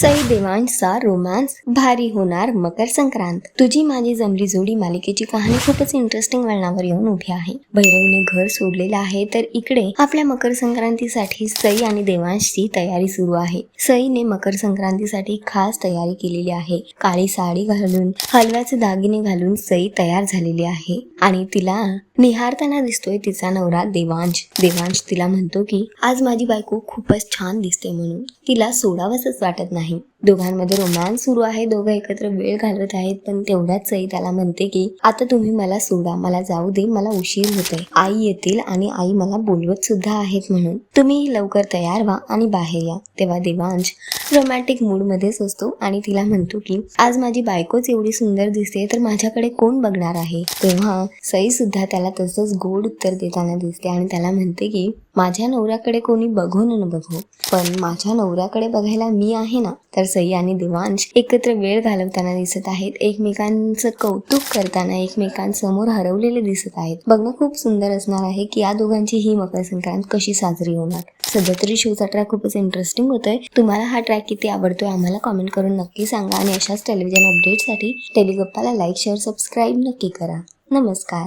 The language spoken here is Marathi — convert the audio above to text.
सई देवांशचा रोमांस भारी होणार मकर संक्रांत. तुझी माझी जमली जोडी मालिकेची कहाणी खूपच इंटरेस्टिंग वळणावर येऊन उभी आहे. भैरवने घर सोडलेलं आहे तर इकडे आपल्या मकर संक्रांतीसाठी सई आणि देवांशची तयारी सुरू आहे. सईने मकर संक्रांतीसाठी खास तयारी केलेली आहे. काळी साडी घालून हलव्याचे दागिने घालून सई तयार झालेली आहे. आणि तिला निहारताना दिसतोय तिचा नवरा देवांश. देवांश तिला म्हणतो की आज माझी बायको खूपच छान दिसते म्हणून. तिला सोडावंसच वाटत नाही. दोघांमध्ये रोमॅन्स सुरू आहे. दोघं एकत्र वेळ घालवत आहेत पण तेवढ्याच सई त्याला म्हणते की आता तुम्ही मला सोडा मला जाऊ दे मला उशीर होतोय. आई येतील आणि आई मला बोलवत सुद्धा आहेत म्हणून. तुम्ही लवकर तयार व्हा आणि बाहेर या. तेव्हा देवांश रोमॅन्टिक मूड मध्येच असतो आणि तिला म्हणतो की आज माझी बायकोच एवढी सुंदर दिसते तर माझ्याकडे कोण बघणार आहे? तेव्हा सई सुद्धा त्याला तसंच गोड उत्तर देताना दिसते आणि त्याला म्हणते की माझ्या नवऱ्याकडे कोणी बघून न बघू पण माझ्या नवऱ्याकडे बघायला मी आहे ना तर सई आणि देवांश एकत्र वेळ घालवताना दिसत आहेत. एकमेकांचं कौतुक करताना एकमेकांसमोर हरवलेले दिसत आहेत. बघणं खूप सुंदर असणार आहे की या दोघांची ही मकर संक्रांत कशी साजरी होणार. सध्या तरी शोचा ट्रॅक खूपच इंटरेस्टिंग होतोय. तुम्हाला हा ट्रॅक किती आवडतोय आम्हाला कॉमेंट करून नक्की सांगा आणि अशाच टेलिव्हिजन अपडेटसाठी टेलिगप्पाला लाईक शेअर सबस्क्राईब नक्की करा. नमस्कार.